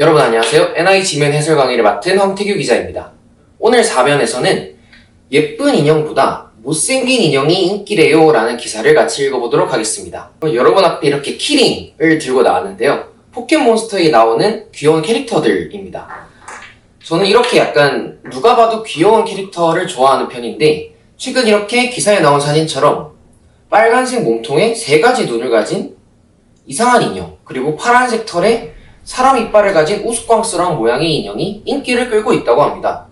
여러분 안녕하세요. NI 지면 해설 강의를 맡은 황태규 기자입니다. 오늘 4면에서는 예쁜 인형보다 못생긴 인형이 인기래요 라는 기사를 같이 읽어보도록 하겠습니다. 여러분 앞에 이렇게 키링을 들고 나왔는데요. 포켓몬스터에 나오는 귀여운 캐릭터들입니다. 저는 이렇게 약간 누가 봐도 귀여운 캐릭터를 좋아하는 편인데 최근 이렇게 기사에 나온 사진처럼 빨간색 몸통에 세 가지 눈을 가진 이상한 인형 그리고 파란색 털에 사람 이빨을 가진 우스꽝스러운 모양의 인형이 인기를 끌고 있다고 합니다.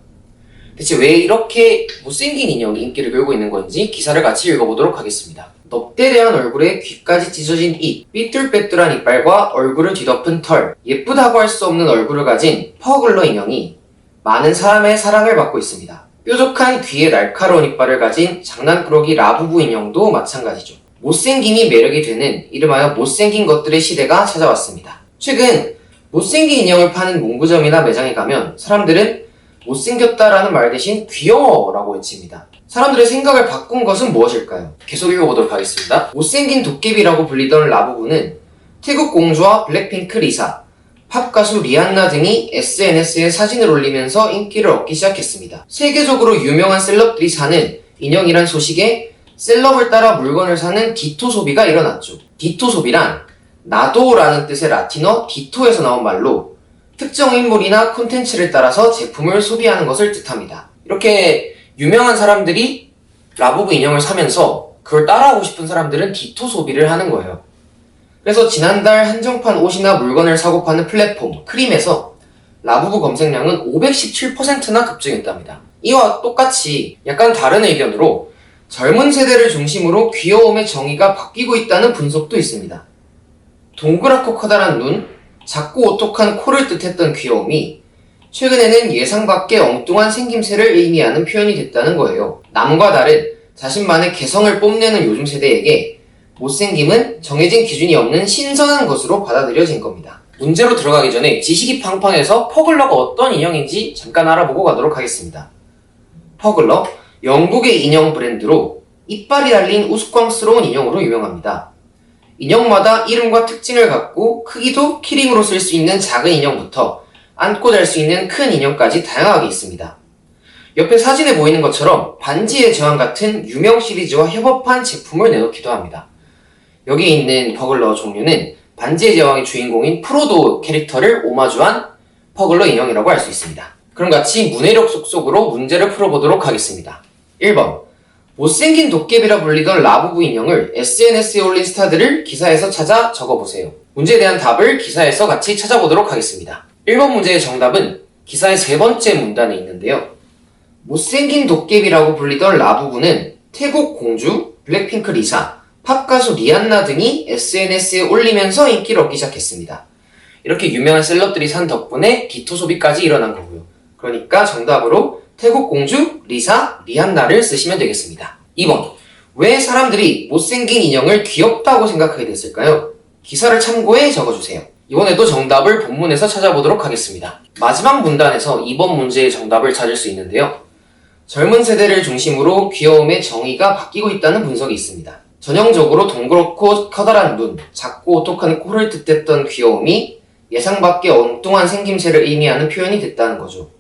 대체 왜 이렇게 못생긴 인형이 인기를 끌고 있는 건지 기사를 같이 읽어보도록 하겠습니다. 넙대대한 얼굴에 귀까지 찢어진 입, 삐뚤빼뚤한 이빨과 얼굴을 뒤덮은 털, 예쁘다고 할 수 없는 얼굴을 가진 퍼글러 인형이 많은 사람의 사랑을 받고 있습니다. 뾰족한 귀에 날카로운 이빨을 가진 장난꾸러기 라부부 인형도 마찬가지죠. 못생김이 매력이 되는 이름하여 못생긴 것들의 시대가 찾아왔습니다. 최근 못생긴 인형을 파는 문구점이나 매장에 가면 사람들은 못생겼다라는 말 대신 귀여워라고 외칩니다. 사람들의 생각을 바꾼 것은 무엇일까요? 계속 읽어보도록 하겠습니다. 못생긴 도깨비라고 불리던 라부부는 태국 공주와 블랙핑크 리사, 팝 가수 리안나 등이 SNS에 사진을 올리면서 인기를 얻기 시작했습니다. 세계적으로 유명한 셀럽들이 사는 인형이란 소식에 셀럽을 따라 물건을 사는 디토 소비가 일어났죠. 디토 소비란 나도라는 뜻의 라틴어 디토에서 나온 말로 특정 인물이나 콘텐츠를 따라서 제품을 소비하는 것을 뜻합니다. 이렇게 유명한 사람들이 라부부 인형을 사면서 그걸 따라하고 싶은 사람들은 디토 소비를 하는 거예요. 그래서 지난달 한정판 옷이나 물건을 사고 파는 플랫폼 크림에서 라부부 검색량은 517%나 급증했답니다. 이와 똑같이 약간 다른 의견으로 젊은 세대를 중심으로 귀여움의 정의가 바뀌고 있다는 분석도 있습니다. 동그랗고 커다란 눈, 작고 오똑한 코를 뜻했던 귀여움이 최근에는 예상 밖의 엉뚱한 생김새를 의미하는 표현이 됐다는 거예요. 남과 다른 자신만의 개성을 뽐내는 요즘 세대에게 못생김은 정해진 기준이 없는 신선한 것으로 받아들여진 겁니다. 문제로 들어가기 전에 지식이 팡팡해서 퍼글러가 어떤 인형인지 잠깐 알아보고 가도록 하겠습니다. 퍼글러, 영국의 인형 브랜드로 이빨이 달린 우스꽝스러운 인형으로 유명합니다. 인형마다 이름과 특징을 갖고 크기도 키링으로 쓸 수 있는 작은 인형부터 안고 잘 수 있는 큰 인형까지 다양하게 있습니다. 옆에 사진에 보이는 것처럼 반지의 제왕 같은 유명 시리즈와 협업한 제품을 내놓기도 합니다. 여기 있는 버글러 종류는 반지의 제왕의 주인공인 프로도 캐릭터를 오마주한 퍼글러 인형이라고 할 수 있습니다. 그럼 같이 문해력 속속으로 문제를 풀어보도록 하겠습니다. 1번 못생긴 도깨비라 불리던 라부부 인형을 SNS에 올린 스타들을 기사에서 찾아 적어보세요. 문제에 대한 답을 기사에서 같이 찾아보도록 하겠습니다. 1번 문제의 정답은 기사의 세 번째 문단에 있는데요. 못생긴 도깨비라고 불리던 라부부는 태국 공주, 블랙핑크 리사, 팝 가수 리안나 등이 SNS에 올리면서 인기를 얻기 시작했습니다. 이렇게 유명한 셀럽들이 산 덕분에 디토 소비까지 일어난 거고요. 그러니까 정답으로 태국 공주, 리사, 리안나를 쓰시면 되겠습니다. 2번. 왜 사람들이 못생긴 인형을 귀엽다고 생각하게 됐을까요? 기사를 참고해 적어주세요. 이번에도 정답을 본문에서 찾아보도록 하겠습니다. 마지막 문단에서 2번 문제의 정답을 찾을 수 있는데요. 젊은 세대를 중심으로 귀여움의 정의가 바뀌고 있다는 분석이 있습니다. 전형적으로 동그랗고 커다란 눈, 작고 오똑한 코를 뜻했던 귀여움이 예상 밖의 엉뚱한 생김새를 의미하는 표현이 됐다는 거죠.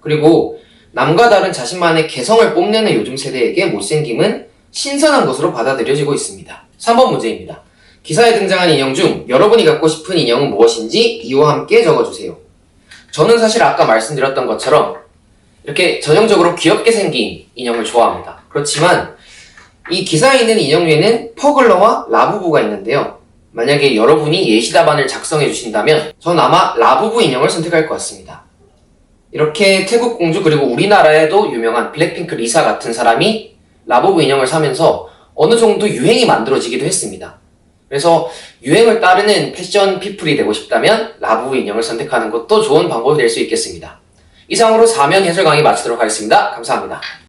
그리고 남과 다른 자신만의 개성을 뽐내는 요즘 세대에게 못생김은 신선한 것으로 받아들여지고 있습니다. 3번 문제입니다. 기사에 등장한 인형 중 여러분이 갖고 싶은 인형은 무엇인지 이유와 함께 적어주세요. 저는 사실 아까 말씀드렸던 것처럼 이렇게 전형적으로 귀엽게 생긴 인형을 좋아합니다. 그렇지만 이 기사에 있는 인형 중에는 퍼글러와 라부부가 있는데요. 만약에 여러분이 예시 답안을 작성해 주신다면 전 아마 라부부 인형을 선택할 것 같습니다. 이렇게 태국 공주 그리고 우리나라에도 유명한 블랙핑크 리사 같은 사람이 라부부 인형을 사면서 어느 정도 유행이 만들어지기도 했습니다. 그래서 유행을 따르는 패션 피플이 되고 싶다면 라부부 인형을 선택하는 것도 좋은 방법이 될 수 있겠습니다. 이상으로 4면 해설 강의 마치도록 하겠습니다. 감사합니다.